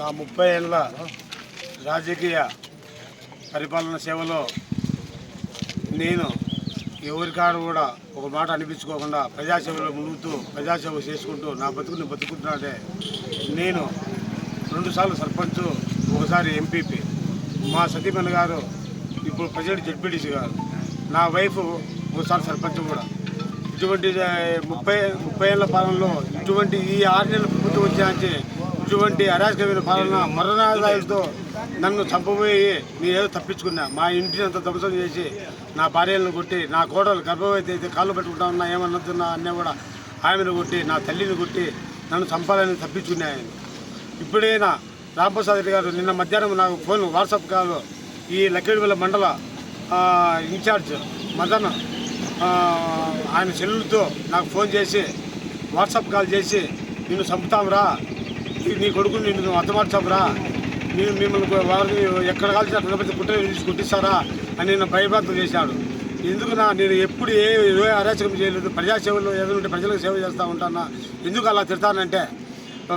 నా ముప్పై ఏళ్ళ రాజకీయ పరిపాలన సేవలో నేను ఎవరికాడ కూడా ఒక మాట అనిపించుకోకుండా ప్రజాసేవలో మునుగుతూ ప్రజాసేవ చేసుకుంటూ నా బతుకుని బతుకుంటున్నాడే నేను రెండుసార్లు సర్పంచ్ ఒకసారి ఎంపీపీ. మా సతీమణి గారు ఇప్పుడు ప్రజెంట్ జడ్పీటీసీ గారు. నా వైఫ్ ఒకసారి సర్పంచ్ కూడా. ఇటువంటి ముప్పై ముప్పై ఏళ్ళ పాలనలో ఇటువంటి ఈ ఆరు నెలల ప్రభుత్వం వచ్చాయంటే ఇటువంటి అరాజకమైన పాలన మరణాదాయులతో నన్ను చంపబోయి నేను ఏదో తప్పించుకున్నా. మా ఇంటిని అంత ధ్వంసం చేసి నా భార్యలను కొట్టి నా కోడలు గర్భవతి అయితే కాళ్ళు పెట్టుకుంటా ఉన్నా ఏమన్నదున్నా అన్నీ కూడా ఆమెను కొట్టి నా తల్లిని కొట్టి నన్ను చంపాలని తప్పించుకున్నా ఆయన. ఇప్పుడైనా రాంప్రసాద్ రెడ్డి గారు నిన్న మధ్యాహ్నం నాకు ఫోన్ వాట్సాప్ కాల్ ఈ లక్కేడిపల్లి మండల ఇన్ఛార్జ్ మదన్ ఆయన చెల్లెలతో నాకు ఫోన్ చేసి వాట్సాప్ కాల్ చేసి నిన్ను చంపుతాంరా నీ- నీ కొడుకుని నిన్ను అర్థమార్చాంరా నేను మిమ్మల్ని వారిని ఎక్కడ కాల్చి తిరుపతి పుట్టిన తీసి కొట్టిస్తారా అని నిన్న భయభ్రాంతం చేశాడు. ఎందుకు నా నేను ఎప్పుడు ఏ ఏ అరాచకం చేయలేదు ప్రజాసేవలో ఉంటే ప్రజలకు సేవ చేస్తూ ఉంటానా? ఎందుకు అలా తిడతానంటే?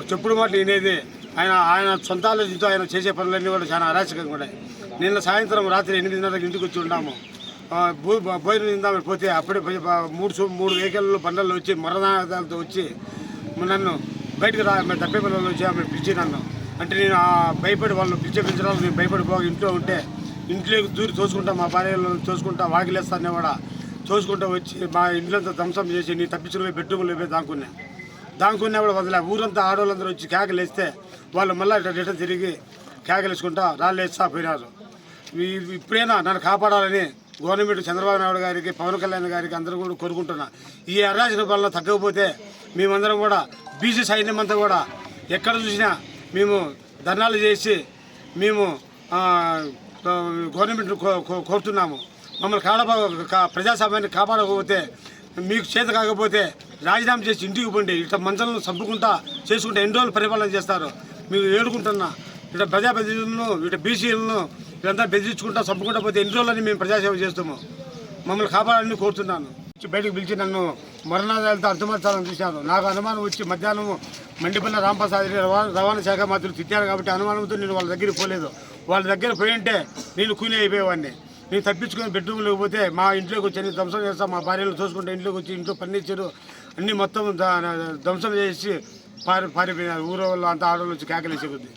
చెప్పుడు మాట వినేది ఆయన ఆయన సొంత ఆలోచనతో ఆయన చేసే పనులన్నీ కూడా చాలా అరాచకంగా ఉన్నాయి నిన్న సాయంత్రం రాత్రి ఎనిమిదిన్నరకు ఇంటికి వచ్చి ఉన్నాము భూ భోజనం తిందామని పోతే అప్పుడే మూడు మూడు వెహికల్లో బండల్లో వచ్చి మరణాదాలతో వచ్చి నన్ను బయటకు రా మేము తప్పే పిల్లలు వచ్చి ఆమె పిలిచి నన్ను. అంటే నేను ఆ భయపడి వాళ్ళు పిలిచే పిలిచడానికి నేను భయపడి పోగా ఇంట్లో ఉంటే ఇంట్లోకి దూరి తోసుకుంటా మా భార్యలను తోసుకుంటా వాకిలేస్తానే కూడా తోసుకుంటా వచ్చి మా ఇంట్లంతా ధ్వంసం చేసి నీ తప్పించుకుని బెడ్రూమ్లో పోయి దాక్కున్నా. దానికున్నా కూడా వదిలే ఊరంతా ఆడవాళ్ళందరూ వచ్చి కేకలేస్తే వాళ్ళు మళ్ళీ రిటర్న్ తిరిగి కేకలేసుకుంటా రాళ్ళేస్తా పోయినారు. ఇప్పుడైనా నన్ను కాపాడాలని గవర్నమెంట్ చంద్రబాబు నాయుడు గారికి పవన్ కళ్యాణ్ గారికి అందరూ కూడా కోరుకుంటున్నా. ఈ అరాజక పాలన తగ్గకపోతే మేమందరం కూడా బీసీ సైన్యం అంతా కూడా ఎక్కడ చూసినా మేము ధర్నాలు చేసి మేము గవర్నమెంట్ కో- కో- కోరుతున్నాము. మమ్మల్ని కాడబా ప్రజాస్వామ్యాన్ని కాపాడకపోతే మీకు చేత కాకపోతే రాజీనామా చేసి ఇంటికి పోండి. ఇట్లా మంచాలను చంపుకుంటా చేసుకుంటే ఎన్ని రోజులు పరిపాలన చేస్తారు మీరు ఏడుకుంటున్నా. ఇట్లా ప్రజాప్రతినిధులను ఇట్లా బీసీలను ఇదంతా బెదిరించుకుంటా చంపుకుంటా పోతే ఎన్ని రోజులని మేము ప్రజాసేవ చేస్తాము. మమ్మల్ని కాపాడాలని కోరుతున్నాను. బయటకు పిలిచి నన్ను మరణాదాలతో అర్థమర్చాలని చూశాను నాకు అనుమానం వచ్చి మధ్యాహ్నం మండిపల్లి రాంప్రసాద్ రవాణా శాఖ మంత్రులు తిట్టారు కాబట్టి అనుమానంతో నేను వాళ్ళ దగ్గరికి పోలేదు. వాళ్ళ దగ్గర పోయి ఉంటే నేను కూలి అయిపోయేవాడిని. నేను తప్పించుకొని బెడ్రూమ్లోకి పోతే మా ఇంట్లోకి వచ్చి అన్ని ధ్వంసం చేస్తాం మా భార్యలు చూసుకుంటే ఇంట్లోకి వచ్చి ఇంట్లో ఫర్నిచరు అన్ని మొత్తం ధ్వంసం చేసి పారి పారిపోయినారు. ఊరో వాళ్ళు అంతా ఆడవాళ్ళు వచ్చి కేకలేసే కొద్ది